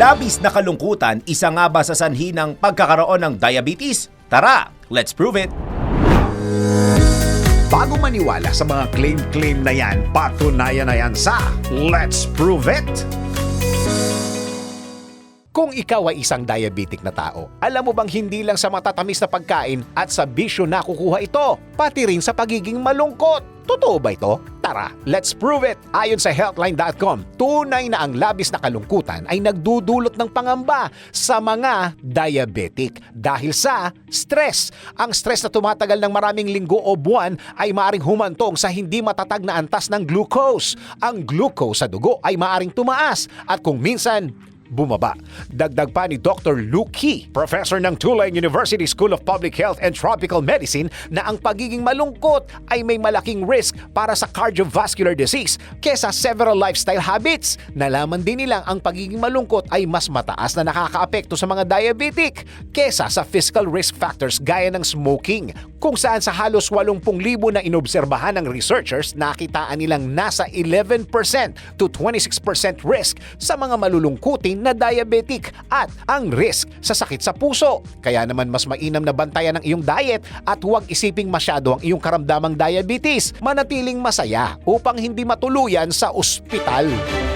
Labis na kalungkutan, isa nga ba sa sanhi ng pagkakaroon ng diabetes? Tara, let's prove it! Bago maniwala sa mga claim-claim na yan, patunayan na yan sa Let's Prove It! Kung ikaw ay isang diabetic na tao, alam mo bang hindi lang sa matatamis na pagkain at sa bisyo nakukuha ito, pati rin sa pagiging malungkot. Totoo ba ito? Tara, let's prove it! Ayon sa healthline.com, tunay na ang labis na kalungkutan ay nagdudulot ng pangamba sa mga diabetic dahil sa stress. Ang stress na tumatagal ng maraming linggo o buwan ay maaring humantong sa hindi matatag na antas ng glucose. Ang glucose sa dugo ay maaring tumaas at kung minsan bumaba. Dagdag pa ni Dr. Key, professor ng Tulane University School of Public Health and Tropical Medicine na ang pagiging malungkot ay may malaking risk para sa cardiovascular disease kesa several lifestyle habits. Nalaman din nilang ang pagiging malungkot ay mas mataas na nakakaapekto sa mga diabetic kesa sa physical risk factors gaya ng smoking kung saan sa halos 80,000 na inobserbahan ng researchers nakitaan nilang nasa 11% to 26% risk sa mga malulungkutin na diabetic at ang risk sa sakit sa puso. Kaya naman mas mainam na bantayan ang iyong diet at huwag isiping masyado ang iyong karamdamang diabetes. Manatiling masaya upang hindi matuluyan sa ospital.